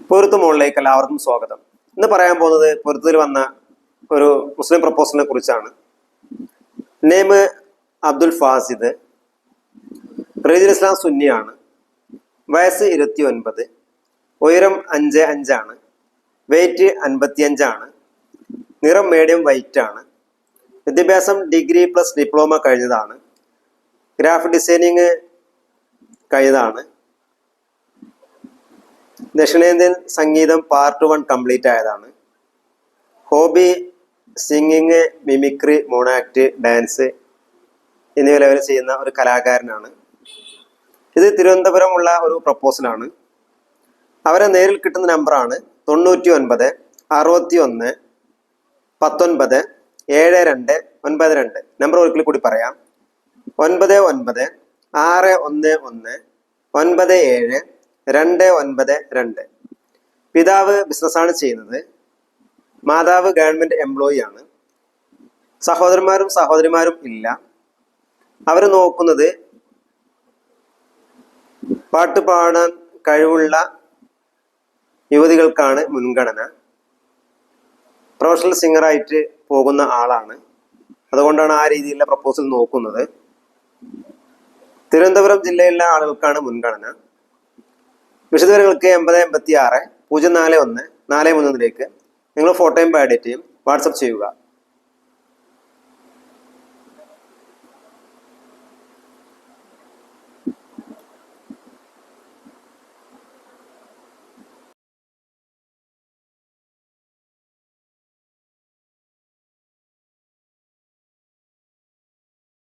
പൊരുത്ത് എല്ലാവർക്കും സ്വാഗതം. ഇന്ന് പറയാൻ പോകുന്നത് പൊരുത്തത്തിൽ വന്ന ഒരു മുസ്ലിം പ്രപ്പോസലിനെ കുറിച്ചാണ്. നെയ്മ് അബ്ദുൽ ഫാസിദ് റീജൽ ഇസ്ലാം സുന്നിയാണ് വയസ്സ് ഇരുപത്തി ഒൻപത് ഉയരം അഞ്ച് അഞ്ചാണ് വെയിറ്റ് അൻപത്തി അഞ്ചാണ് നിറം മീഡിയം വൈറ്റ് ആണ് വിദ്യാഭ്യാസം ഡിഗ്രി പ്ലസ് ഡിപ്ലോമ കഴിഞ്ഞതാണ് ഗ്രാഫിക് ഡിസൈനിങ് കഴിഞ്ഞതാണ് ദക്ഷിണേന്ത്യൻ സംഗീതം പാർട്ട് വൺ കംപ്ലീറ്റ് ആയതാണ്. Hobby singing mimicry mono act dance എന്നിവ ലെവൽ ചെയ്യുന്ന ഒരു കലാകാരനാണ്. ഇത് തിരുവനന്തപുരമുള്ള ഒരു പ്രപ്പോസലാണ് അവരെ നേരിൽ കിട്ടുന്ന നമ്പറാണ് തൊണ്ണൂറ്റി ഒൻപത് അറുപത്തി ഒന്ന് പത്തൊൻപത് ഏഴ് രണ്ട് ഒൻപത് രണ്ട്. നമ്പർ ഒരിക്കൽ കൂടി പറയാം. ഒൻപത് ഒൻപത് ആറ് ഒന്ന് ഒന്ന് ഒൻപത് ഏഴ് രണ്ട് ഒൻപത് രണ്ട്. പിതാവ് ബിസിനസ്സാണ് ചെയ്യുന്നത്. മാതാവ് ഗവൺമെന്റ് എംപ്ലോയി ആണ്. സഹോദരന്മാരും സഹോദരിമാരും ഇല്ല. അവർ നോക്കുന്നത് പാട്ട് പാടാൻ കഴിവുള്ള യുവതികൾക്കാണ് മുൻഗണന. പ്രൊഫഷണൽ സിംഗറായിട്ട് പോകുന്ന ആളാണ്. അതുകൊണ്ടാണ് ആ രീതിയിലുള്ള പ്രപ്പോസൽ നോക്കുന്നത്. തിരുവനന്തപുരം ജില്ലയിലെ ആളുകൾക്കാണ് മുൻഗണന. വിശദവിവരങ്ങൾക്ക് എൺപത് എൺപത്തി ആറ് പൂജ്യം നാല് ഒന്ന് നാല് മൂന്നിലേക്ക് നിങ്ങൾ ഫോട്ടോയും ബയോഡേറ്റയും വാട്സപ്പ് ചെയ്യുക.